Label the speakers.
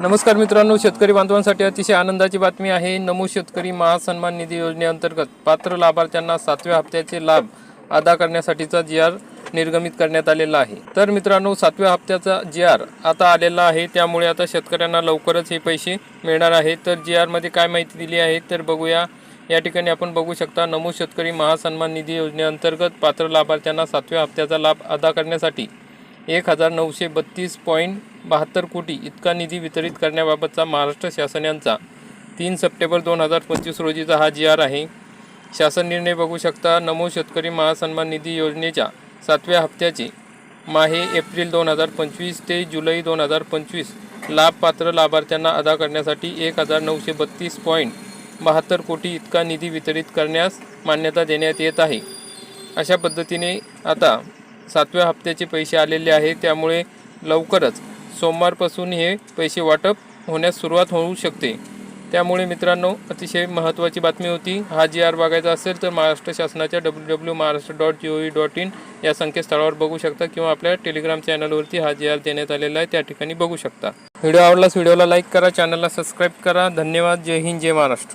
Speaker 1: नमस्कार मित्रांनो शेतकरी बांधवांसाठी अतिशय आनंदाची बातमी आहे. नमो शेतकरी महासन्मान निधी योजनेअंतर्गत पात्र लाभार्थ्यांना सातव्या हप्त्याचे लाभ अदा करण्यासाठीचा जी आर निर्गमित करण्यात आलेला आहे. तर मित्रांनो सातव्या हप्त्याचा जी आर आता आलेला आहे. त्यामुळे आता शेतकऱ्यांना लवकरच हे पैसे मिळणार आहे. तर जी आरमध्ये काय माहिती दिली आहे तर बघूया. या ठिकाणी आपण बघू शकता नमो शेतकरी महासन्मान निधी योजनेअंतर्गत पात्र लाभार्थ्यांना सातव्या हप्त्याचा लाभ अदा करण्यासाठी एक हजार नऊशे बत्तीस पॉईंट बहात्तर कोटी इतका निधी वितरित करण्याबाबतचा महाराष्ट्र शासन यांचा तीन सप्टेंबर दोन हजार पंचवीस रोजीचा हा जी आर आहे. शासन निर्णय बघू शकता नमो शेतकरी महासन्मान निधी योजनेच्या सातव्या हप्त्याचे माहे एप्रिल दोन हजार पंचवीस ते जुलै दोन हजार पंचवीस लाभपात्र लाभार्थ्यांना अदा करण्यासाठी एक हजार नऊशे बत्तीस पॉईंट बहात्तर कोटी इतका निधी वितरित करण्यास मान्यता देण्यात येत आहे. अशा पद्धतीने आता सातव्या हप्त्याचे पैसे आलेले आहे त्यामुळे लवकरच सोमवारपासून हे पैसे वाटप होण्यास सुरुवात होऊ शकते. त्यामुळे मित्रांनो अतिशय महत्त्वाची बातमी होती. हा जी आर बघायचा असेल तर महाराष्ट्र शासनाच्या W W Maharashtra dot G O V dot in या संकेतस्थळावर बघू शकता किंवा आपल्या टेलिग्राम चॅनलवरती हा जी आर देण्यात आलेला आहे त्या ठिकाणी बघू शकता. व्हिडिओ आवडलास व्हिडिओला लाईक करा चॅनलला सबस्क्राईब करा. धन्यवाद. जय हिंद जय महाराष्ट्र.